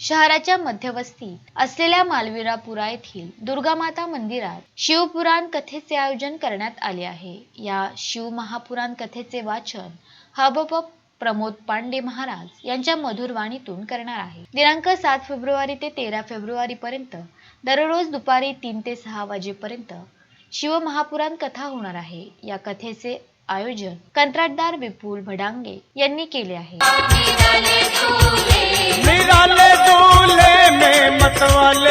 शहराच्या मध्यवस्तीत असलेल्या मालवीरापुरा येथील दुर्गामाता मंदिरात शिवपुराण कथेचे आयोजन करण्यात आले आहे. या शिव महापुराण कथेचे वाचन हबप प्रमोद पांडे महाराज यांच्या मधुर वाणीतून करणार आहे. दिनांक सात फेब्रुवारी ते तेरा फेब्रुवारी पर्यंत दररोज दुपारी तीन ते सहा वाजेपर्यंत शिव महापुराण कथा होणार आहे. या कथेचे आयोजन कंत्राटदार विपुल भडांगे यांनी केले आहे.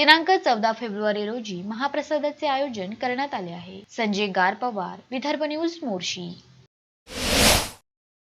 दिनांक चौदा फेब्रुवारी रोजी महाप्रसादाचे आयोजन करण्यात आले आहे. संजय गार पवार विदर्भ न्यूज मोर्शी.